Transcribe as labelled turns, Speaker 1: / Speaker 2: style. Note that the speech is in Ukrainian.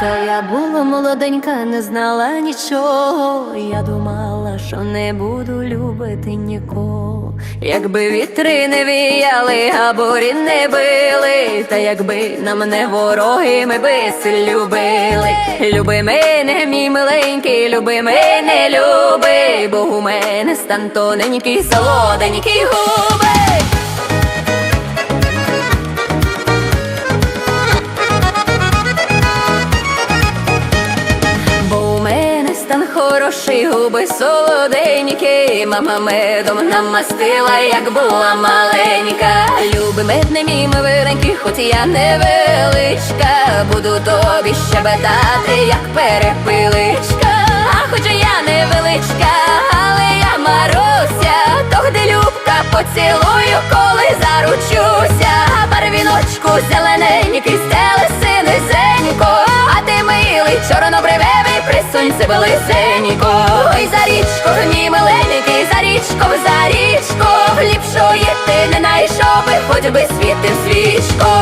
Speaker 1: Та я була молоденька, не знала нічого. Я думала, що не буду любити нікого. Якби вітри не віяли, а бурі не били, та якби нам не вороги, ми би любили. Люби мене, мій миленький, люби мене, люби, бо у мене стан тоненький, солоденький губи. Мене стан хороший, губи солоденькі, мама медом намастила, як була маленька. Люби медне мій миленький, хоч я невеличка, буду тобі щебетати, як перепиличка. А хоч я невеличка, але я Маруся, то де любка поцілую, коли заручуся. Барвіночку зелененький, стели синизенько, а ти милий чорнобривевий, при белесенько. Ой, за річку, мій миленький, за річко, за річко ліпшої ти не найшов би, хоч би світив свічко.